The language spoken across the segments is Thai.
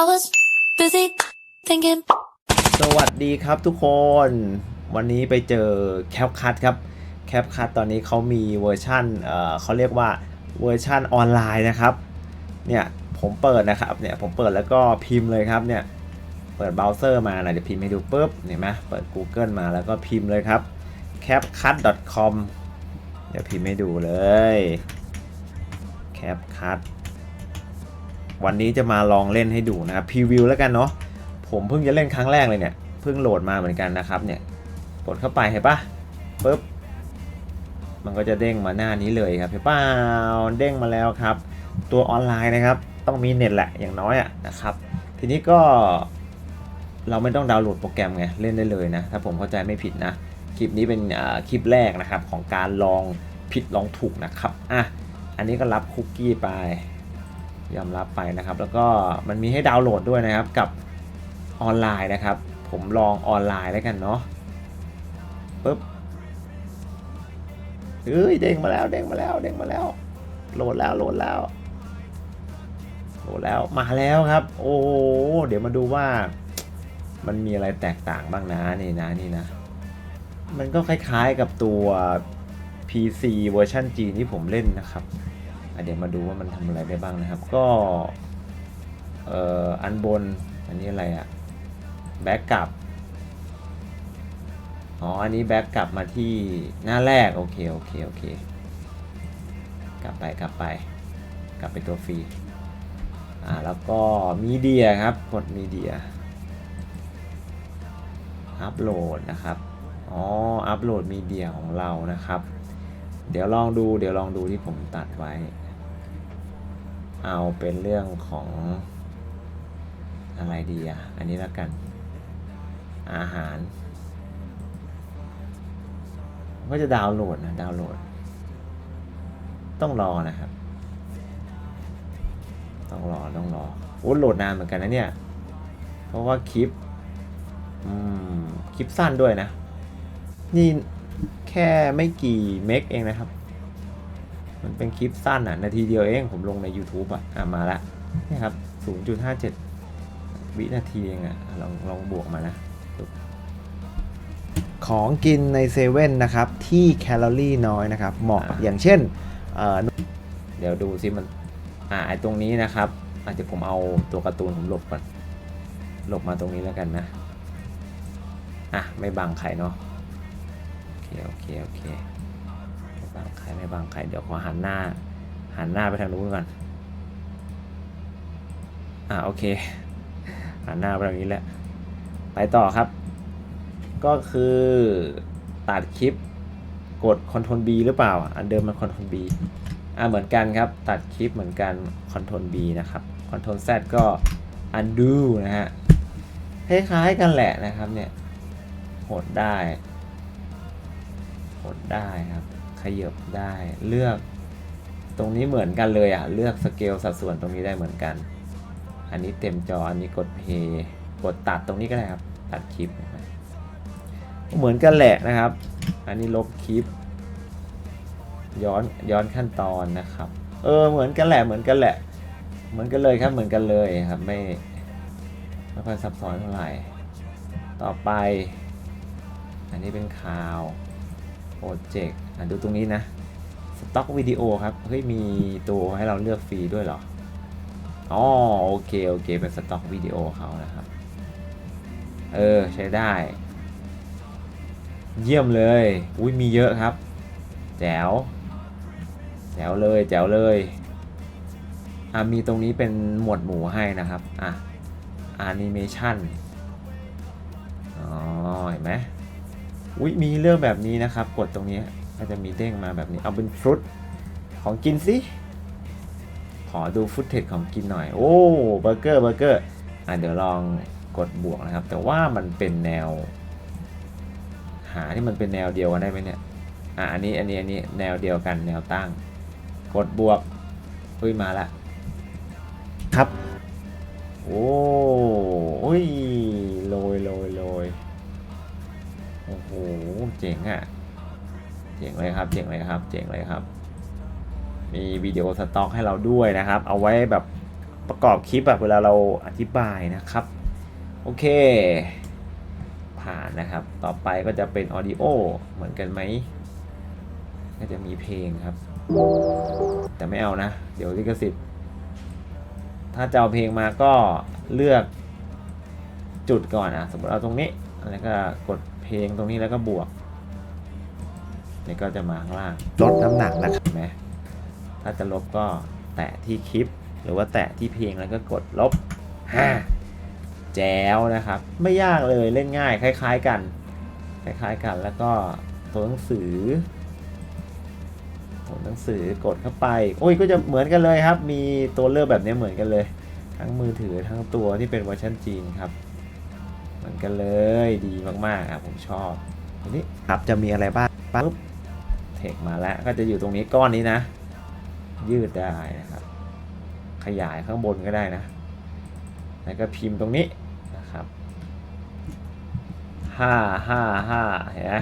I was busy thinking. สวัสดีครับทุกคน วันนี้ไปเจอแคปคัทครับแคปคัทตอนนี้เขามีเวอร์ชันเอ่อเขาเรียกว่าเวอร์ชันออนไลน์นะครับ เนี่ยผมเปิดนะครับ เนี่ยผมเปิดแล้วก็พิมพ์เลยครับเนี่ย เปิดเบราว์เซอร์มานะเดี๋ยวพิมพ์ให้ดูปุ๊บ เห็นไหมเปิด Google มาแล้วก็พิมพ์เลยครับ capcut.com เดี๋ยวพิมพ์ให้ดูเลย capcut วันนี้จะมาลองเล่นให้ดูนะครับพรีวิวแล้วกันเนาะผมเพิ่งจะเล่นครั้งแรกเลยเนี่ยเพิ่งโหลดมาเหมือนกันนะครับเนี่ยกดเข้าไปเห็นปะปุ๊บมันก็จะเด้งมาหน้านี้เลยครับเห็นเปล่าเด้งมาแล้วครับ ตัวออนไลน์นะครับ ต้องมีเน็ตแหละอย่างน้อยอะนะครับ ทีนี้ก็เราไม่ต้องดาวน์โหลดโปรแกรมไงเล่นได้เลยนะถ้าผมเข้าใจไม่ผิดนะคลิปนี้เป็นคลิปแรกนะครับของการลองผิดลองถูกนะครับอะอันนี้ก็รับคุกกี้ไป ยอมรับไปนะครับ แล้วก็มันมีให้ดาวน์โหลดด้วยนะครับกับออนไลน์นะครับ ผมลองออนไลน์แล้วกันเนาะปึ๊บเฮ้ยเด้งมาแล้วเด้งมาแล้วเด้งมาแล้ว โหลดแล้วโหลดแล้วโหลดแล้วมาแล้วครับ โอ้เดี๋ยวมาดูว่า มันมีอะไรแตกต่างบ้างนะนี่นะนี่นะ มันก็คล้ายๆกับตัว PC เวอร์ชันจีนที่ผมเล่นนะครับ เดี๋ยวมาดูว่ามันทำอะไรได้บ้างนะครับ ก็เอ่ออันบนอันนี้อะไรอะแบ็กกลับอ๋ออันนี้แบ็กกลับมาที่หน้าแรกโอเคโอเคโอเคกลับไปกลับไป กลับไปตัวฟรีอ่าแล้วก็มีเดียครับกดมีเดียอัปโหลดนะครับอ๋ออัปโหลดมีเดียของเรานะครับ เดี๋ยวลองดูเดี๋ยวลองดูที่ผมตัดไว้ เอาเป็นเรื่องของอะไรดีอะ อันนี้แล้วกัน อาหารก็จะดาวน์โหลดนะ ดาวน์โหลด ต้องรอนะครับ ต้องรอ ต้องรอโอ้โหลดนานเหมือนกันนะเนี่ย เพราะว่าคลิป อืม คลิปสั้นด้วยนะ นี่แค่ไม่กี่เมกเองนะครับ มันเป็นคลิปสั้นอะ นาทีเดียวเองผมลงใน YouTube อะอะมาละนี่ครับ 0.57 วินาทีเองอะลองลองบวกมานะปึ๊บของกินในเซเว่นนะครับ ที่แคลอรี่น้อยนะครับ เหมาะอย่างเช่นเอ่อเดี๋ยวดูซิมัน อ่าไอตรงนี้นะครับ อาจจะผมเอาตัวการ์ตูนผมหลบก่อนหลบมาตรงนี้แล้วกันนะ อะ ไม่บังใครเนาะโอเค โอเค โอเคไม่ บังใครไม่บังใครเดี๋ยวขอหันหน้า หันหน้าไปทางนู้นก่อน อ่าโอเค หันหน้าไปทางนี้แหละ ไปต่อครับ ก็คือตัดคลิปกด Ctrl B หรือเปล่า อันเดิมมัน Ctrl B อ่าเหมือนกันครับ ตัดคลิปเหมือนกัน Ctrl B นะครับ Ctrl Z ก็ undo นะฮะ คล้ายๆกันแหละนะครับเนี่ย หดได้ หดได้ครับ ขยับได้เลือกตรงนี้เหมือนกันเลยอะเลือกสเกลสัดส่วนตรงนี้ได้เหมือนกัน อันนี้เต็มจออันนี้กดเพย์กดตัดตรงนี้ก็ได้ครับ ตัดคลิป เหมือนกันแหละนะครับ อันนี้ลบคลิป ย้อนย้อนขั้นตอนนะครับ เออเหมือนกันแหละเหมือนกันแหละ เหมือนกันเลยครับเหมือนกันเลยครับไม่ไม่ค่อยซับซ้อนเท่าไหร่ ต่อไป อันนี้เป็นข่าวโปรเจกต์ ดูตรงนี้นะสต็อกวิดีโอครับ เฮ้ย มีตัวให้เราเลือกฟรีด้วยเหรอ อ๋อ โอเค โอเค เป็นสต็อกวิดีโอเขานะครับ เออ ใช้ได้ เยี่ยมเลย อุ้ยมีเยอะครับ แจ๋ว แจ๋วเลย แจ๋วเลย อะ มีตรงนี้เป็นหมวดหมู่ให้นะครับ อะแอนิเมชันอ๋อ เห็นไหมอุ้ยมีเรื่องแบบนี้นะครับ กดตรงนี้ ก็จะมีเด้งมาแบบนี้ เอาเป็นฟรุตของกินสิ ขอดูฟุตเทจของกินหน่อย โอ้เบอร์เกอร์เบอร์เกอร์อะเดี๋ยวลองกดบวกนะครับ แต่ว่ามันเป็นแนว หาที่มันเป็นแนวเดียวกันได้ไหมเนี่ย อะอันนี้อันนี้อันนี้แนวเดียวกันแนวตั้ง กดบวกเฮ้ยมาละครับ โอ้โอ้ยโรยโรยโรยโอ้โห เจ๋งอะ เจ๋งเลยครับ เจ๋งเลยครับ เจ๋งเลยครับ มีวิดีโอสต็อกให้เราด้วยนะครับ เอาไว้แบบประกอบคลิปแบบเวลาเราอธิบายนะครับ โอเค ผ่านนะครับ ต่อไปก็จะเป็นออดิโอเหมือนกันไหมก็จะมีเพลงครับ แต่ไม่เอานะ เดี๋ยวลิขสิทธิ์ ถ้าจะเอาเพลงมาก็เลือกจุดก่อนอะสมมติเอาตรงนี้ แล้วก็กดเพลงตรงนี้แล้วก็บวก นี่ก็จะมาข้างล่างลดน้ำหนักนะครับเห็นไหมถ้าจะลบก็แตะที่คลิป หรือว่าแตะที่เพลงแล้วก็กดลบอ่าแจ๋วนะครับ ไม่ยากเลยเล่นง่าย คล้าย ๆ กัน คล้าย ๆ กันแล้วก็ตัวหนังสือตัวหนังสือกดเข้าไป โอ้ยก็จะเหมือนกันเลยครับ มีตัวเลือกแบบนี้เหมือนกันเลย ทั้งมือถือทั้งตัวที่เป็นเวอร์ชันจีนครับเหมือนกันเลยดีมากๆครับผมชอบทีนี้ครับจะมีอะไรบ้างปุ๊บ เทคมาแล้วก็จะอยู่ตรงนี้ก้อนนี้นะ ยืดได้นะครับ ขยายข้างบนก็ได้นะ แล้วก็พิมพ์ตรงนี้นะครับห้าห้าห้าเห็นไหม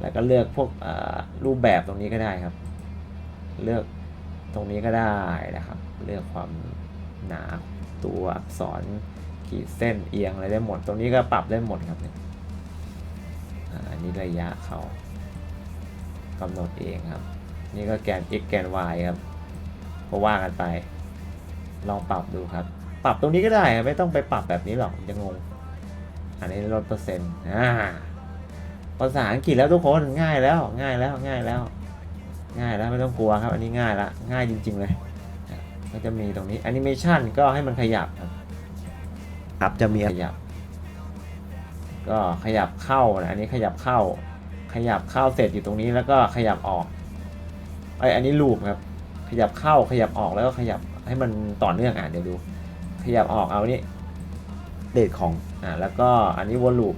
แล้วก็เลือกพวกอ่อรูปแบบตรงนี้ก็ได้ครับ เลือกตรงนี้ก็ได้นะครับ เลือกความหนาตัวอักษรขีดเส้นเอียงอะไรได้หมด ตรงนี้ก็ปรับได้หมดครับเนี่ยอันนี้ระยะเขา กำหนดเองครับ นี่ก็แกน x แกน y ครับก็ว่ากันไป ลองปรับดูครับ ปรับตรงนี้ก็ได้ครับไม่ต้องไปปรับแบบนี้หรอกมันจะงง อันนี้ลดเปอร์เซ็นต์อ่าภาษาอังกฤษแล้วทุกคนง่ายแล้วง่ายแล้วง่ายแล้ว ง่ายแล้วไม่ต้องกลัวครับ อันนี้ง่ายละง่ายจริง ๆ เลยอะก็จะมีตรงนี้แอนิเมชันก็ให้มันขยับครับครับจะมีขยับ ก็ขยับเข้านะอันนี้ขยับเข้า ขยับเข้าเสร็จอยู่ตรงนี้แล้วก็ขยับออกไอยอันนี้ลูปครับ ขยับเข้าขยับออกแล้วก็ขยับให้มันต่อเนื่องอะเดี๋ยวดู ขยับออกเอานี่เดทของอ่าแล้วก็อันนี้วนลูป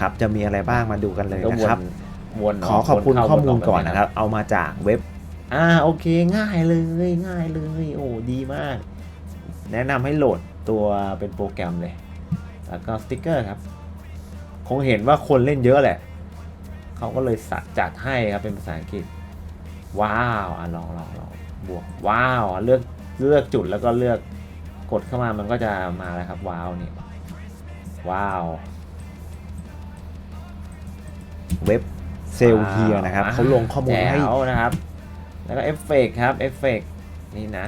ครับจะมีอะไรบ้างมาดูกันเลยก็นะวนครับวนขอขอบคุณวนเข้าข้อมูลวก่อนแบบนะครับ เอามาจากเว็บ อ่าโอเคง่ายเลยง่ายเลยโอ้ดีมาก แนะนำให้โหลดตัวเป็นโปรแกรมเลย แล้วก็สติกเกอร์ครับ คงเห็นว่าคนเล่นเยอะแหละ เขาก็เลยสัจัดให้ครับเป็นภาษาอังกฤษ ว้าวอะลองลองลองบวกว้าวอะเลือกเลือกจุดแล้วก็เลือกกดเข้ามามันก็จะมาแล้วครับว้าวนี่ว้าวเว็บเซลเฮียนะครับเขาลงข้อมูลให้แจ๋วนะครับ แล้วก็เอฟเฟกต์ครับเอฟเฟกต์นี่นะ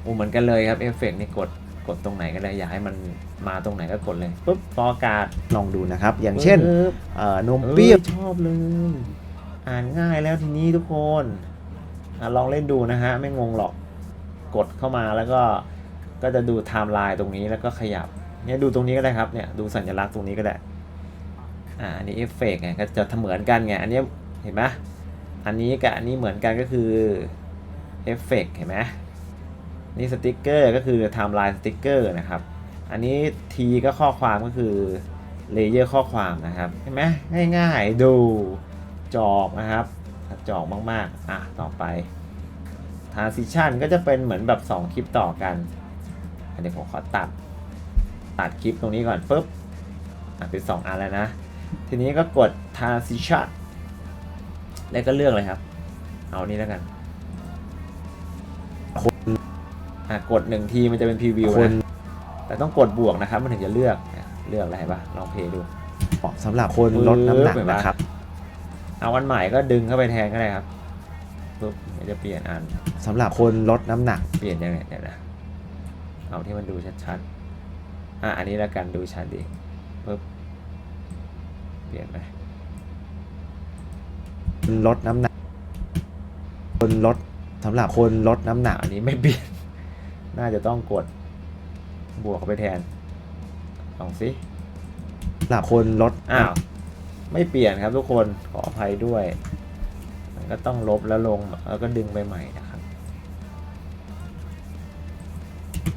โอ้เหมือนกันเลยครับเอฟเฟกต์นี่กดกดตรงไหนก็ได้อยากให้มัน มาตรงไหนก็กดเลยปุ๊บฟอร์การ์ดลองดูนะครับ อย่างเช่นปึ๊บเอ่อนมเอ้เปรี้ยวชอบเลย อ่านง่ายแล้วทีนี้ทุกคนอะลองเล่นดูนะฮะ ไม่งงหรอกกดเข้ามาแล้วก็ก็จะดูไทม์ไลน์ตรงนี้แล้วก็ขยับเนี่ยดูตรงนี้ก็ได้ครับเนี่ยดูสัญลักษณ์ตรงนี้ก็ได้อ่าอันนี้เอฟเฟกต์ไงก็จะเหมือนกันไงอันนี้เห็นไหมอันนี้กับอันนี้เหมือนกันก็คือเอฟเฟกต์เห็นไหมนี่สติกเกอร์ก็คือไทม์ไลน์สติกเกอร์นะครับ อันนี้ T ก็ข้อความก็คือเลเยอร์ข้อความนะครับเห็นไหมง่ายๆดูจอกนะครับจอกมากๆ อะ ต่อไป transition ก็จะเป็นเหมือนแบบ 2 คลิปต่อกัน อันนี้ผมขอตัด ตัดคลิปตรงนี้ก่อนปุ๊บอะเป็น 2 อันแล้วนะ ทีนี้ก็กด transition แล้วก็เลือกเลยครับ เอานี้แล้วกันอะกดหนึ่งทีมันจะเป็นพรีวิวคนนะ แต่ต้องกดบวกนะครับมันถึงจะเลือกเนี่ยเลือกอะไรปะลองเพลย์ดูเหมาะสำหรับคนลดน้ำหนักปึ๊บเห็นปะนะครับ เอาอันใหม่ก็ดึงเข้าไปแทนก็ได้ครับปุ๊บมันจะเปลี่ยนอันสำหรับคนลดน้ำหนัก เปลี่ยนยังไงเดี๋ยวนะเอาที่มันดูชัดๆอะอันนี้แล้วกันดูชัดดีปุ๊บเปลี่ยนไหมลดน้ำหนัก คนลดสำหรับคนลดน้ำหนัก อันนี้ไม่เปลี่ยน น่าจะต้องกด บวกเข้าไปแทนลองสิสำหรับคนลดอ้าวไม่เปลี่ยนครับทุกคนขออภัยด้วย มันก็ต้องลบแล้วลงแล้วก็ดึงไปใหม่นะครับ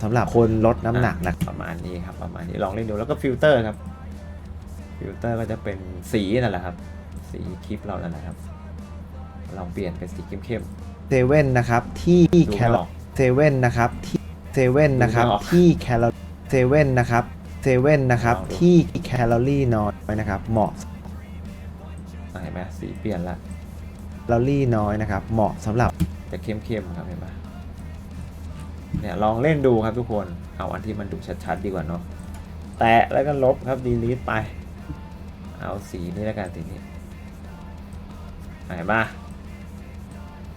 สำหรับคนลดน้ำหนักนะประมาณนี้ครับประมาณนี้ลองเล่นดูแล้วก็ฟิลเตอร์ครับ ฟิลเตอร์ก็จะเป็นสีนั่นแหละครับ สีคลิปเรานั่นแหละครับ ลองเปลี่ยนเป็นสีเข้มเซเว่นนะครับที่ๆดูแคไม่ลออกเซเว่นนะครับที่ เซเว่นนะครับดูไม่ออกที่แคลเซเว่นนะครับเซเว่นนะครับลองดูที่แคลอรี่น้อยนะครับ เหมาะอะเห็นไหมสีเปลี่ยนละแคลอรี่น้อยนะครับ เหมาะสำหรับจะเข้มๆครับเห็นไหมเนี่ยลองเล่นดูครับทุกคนเอาอันที่มันดูชัดๆดีกว่าเนาะแตะแล้วก็ลบครับดีลีทไป เอาสีนี้แล้วกันสีนี้ไหนบ้า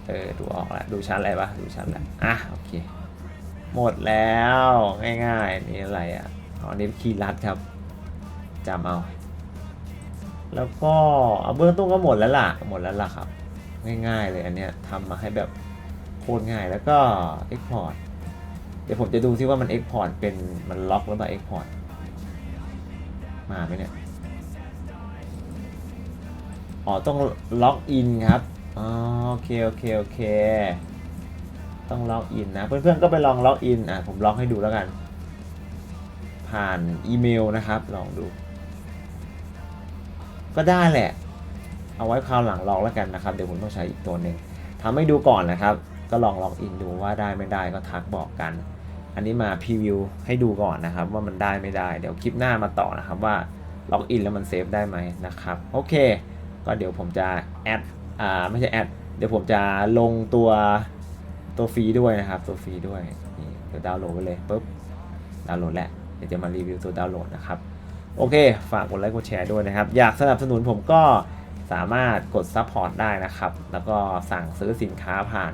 เออดูออกแล้วดูชัดอะไรปะดูชัดแล้วอะโอเค หมดแล้วง่ายๆนี่อะไรอะอ๋อนี่คีย์ลัดครับจำเอา แล้วก็เอาเบื้องต้นก็หมดแล้วล่ะหมดแล้วล่ะครับ ง่ายๆเลยอันเนี้ยทำมาให้แบบโคตรง่ายแล้วก็ Export เดี๋ยวผมจะดูซิว่ามัน Export เป็นมันล็อกหรือเปล่า Export มาไหมเนี่ยอ๋อต้องล็อกอินครับอ๋อโอเค โอเค โอเค ต้องล็อกอินนะ เพื่อนๆก็ไปลองล็อกอินอะผมล็อกให้ดูแล้วกัน ผ่านอีเมลนะครับ ลองดู ก็ได้แหละ เอาไว้คราวหลังลองแล้วกันนะครับ เดี๋ยวผมต้องใช้อีกตัวหนึ่งทำให้ดูก่อนนะครับ ก็ลองล็อกอินดูว่าได้ไม่ได้ก็ทักบอกกัน อันนี้มาพรีวิวให้ดูก่อนนะครับ ว่ามันได้ไม่ได้ เดี๋ยวคลิปหน้ามาต่อนะครับว่าล็อกอินแล้วมันเซฟได้ไหมนะครับโอเค ก็เดี๋ยวผมจะแอดอ่าไม่ใช่แอดเดี๋ยวผมจะลงตัว ตัวฟรีด้วยนะครับ ตัวฟรีด้วยนี่เดี๋ยวดาวน์โหลดไปเลยปุ๊บดาวน์โหลดแหละเดี๋ยวจะมารีวิวตัวดาวน์โหลดนะครับ โอเค ฝากกดไลค์กดแชร์ด้วยนะครับ อยากสนับสนุนผมก็สามารถกดซัพพอร์ตได้นะครับ แล้วก็สั่งซื้อสินค้าผ่าน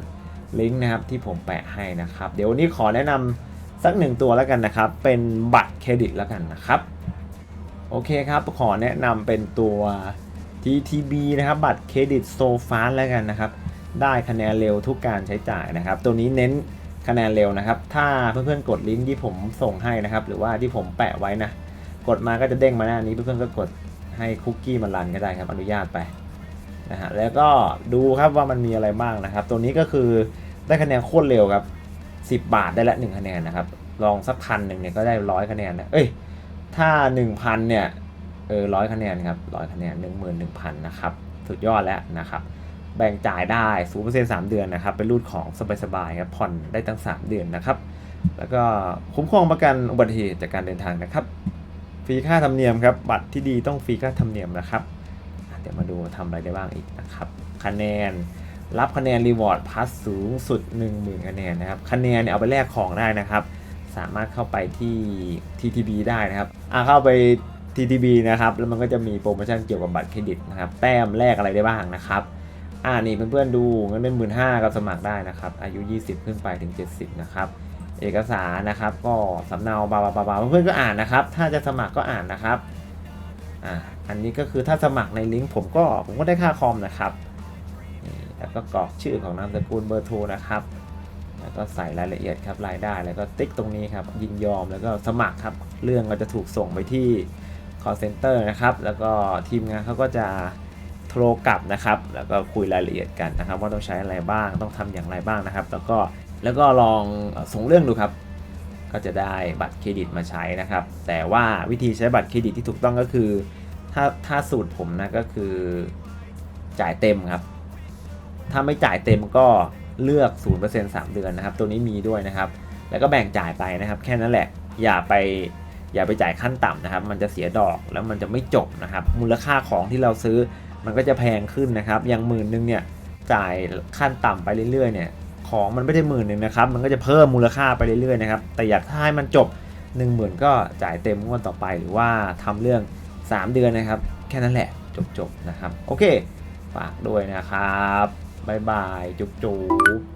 ลิงก์นะครับที่ผมแปะให้นะครับ เดี๋ยววันนี้ขอแนะนำสักหนึ่งตัวแล้วกันนะครับ เป็นบัตรเครดิตแล้วกันนะครับ โอเคครับ ขอแนะนำเป็นตัว TTB นะครับ บัตรเครดิตโซฟาแล้วกันนะครับ ได้คะแนนเร็วทุกการใช้จ่ายนะครับ ตัวนี้เน้นคะแนนเร็วนะครับ ถ้าเพื่อนๆกดลิงก์ที่ผมส่งให้นะครับ หรือว่าที่ผมแปะไว้นะ กดมาก็จะเด้งมาหน้านี้เพื่อนๆก็กดให้คุกกี้มันรันก็ได้ครับ อนุญาตไปนะฮะแล้วก็ดูครับว่ามันมีอะไรบ้างนะครับ ตัวนี้ก็คือได้คะแนนโคตรเร็วครับ 10 บาทได้ละ 1 คะแนนนะครับ ลองสักพันหนึ่งเนี่ยก็ได้ร้อยคะแนนนะเอ้ยถ้า 1,000เนี่ยเออร้อยคะแนนครับร้อยคะแนน 11,000 นะครับ สุดยอดแล้วนะครับ แบ่งจ่ายได้ศูนย์เปอร์เซ็นต์สามเดือนนะครับ เป็นรูดของสบายๆครับ ผ่อนได้ตั้ง 3 เดือนนะครับ แล้วก็คุ้มครองประกันอุบัติเหตุจากการเดินทางนะครับ ฟรีค่าธรรมเนียมครับ บัตรที่ดีต้องฟรีค่าธรรมเนียมนะครับ เดี๋ยวมาดูทำอะไรได้บ้างอีกนะครับ คะแนน รับคะแนนรีวอร์ดพัสสูงสุด 10,000 คะแนนนะครับ คะแนนเนี่ยเอาไปแลกของได้นะครับ สามารถเข้าไปที่ TTB ได้นะครับอะเข้าไป TTB นะครับ แล้วมันก็จะมีโปรโมชั่นเกี่ยวกับบัตรเครดิตนะครับ แต้มแลกอะไรได้บ้างนะครับ อ่านี่เพื่อนๆดูเงินเป็นหมื่นห้าก็สมัครได้นะครับ อายุ 20 ขึ้นไปถึง 70 นะครับ เอกสารนะครับ ก็สำเนาบาบาบาบาเพื่อนๆก็อ่านนะครับ ถ้าจะสมัครก็อ่านนะครับอ่าอันนี้ก็คือถ้าสมัครในลิงก์ผมก็ผมก็ได้ค่าคอมนะครับนี่แล้วก็กรอกชื่อของนามสกุลเบอร์โทรนะครับแล้วก็ใส่รายละเอียดครับรายได้แล้วก็ติ๊กตรงนี้ครับยินยอมแล้วก็สมัครครับ เรื่องก็จะถูกส่งไปที่ call center นะครับ แล้วก็ทีมงานเขาก็จะ โทรกลับนะครับ แล้วก็คุยรายละเอียดกันนะครับ ว่าต้องใช้อะไรบ้างต้องทำอย่างไรบ้างนะครับ แล้วก็แล้วก็ลองส่งเรื่องดูครับ ก็จะได้บัตรเครดิตมาใช้นะครับ แต่ว่าวิธีใช้บัตรเครดิตที่ถูกต้องก็คือ ถ้าถ้าสูตรผมนะก็คือจ่ายเต็มครับ ถ้าไม่จ่ายเต็มก็เลือก 0% 3 เดือนนะครับ ตัวนี้มีด้วยนะครับ แล้วก็แบ่งจ่ายไปนะครับ แค่นั้นแหละ อย่าไปอย่าไปจ่ายขั้นต่ำนะครับ มันจะเสียดอกแล้วมันจะไม่จบนะครับ มูลค่าของที่เราซื้อ มันก็จะแพงขึ้นนะครับ อย่างหมื่นหนึ่งเนี่ยจ่ายขั้นต่ำไปเรื่อยๆเนี่ยของมันไม่ได้หมื่นหนึ่งนะครับ มันก็จะเพิ่มมูลค่าไปเรื่อยๆนะครับ แต่อยากให้มันจบ 1 0,000 ก็จ่ายเต็มงวดต่อไป หรือว่าทำเรื่อง 3 เดือนนะครับ แค่นั้นแหละจบๆนะครับ โอเค ฝากด้วยนะครับบ๊ายบาย จุ๊บๆ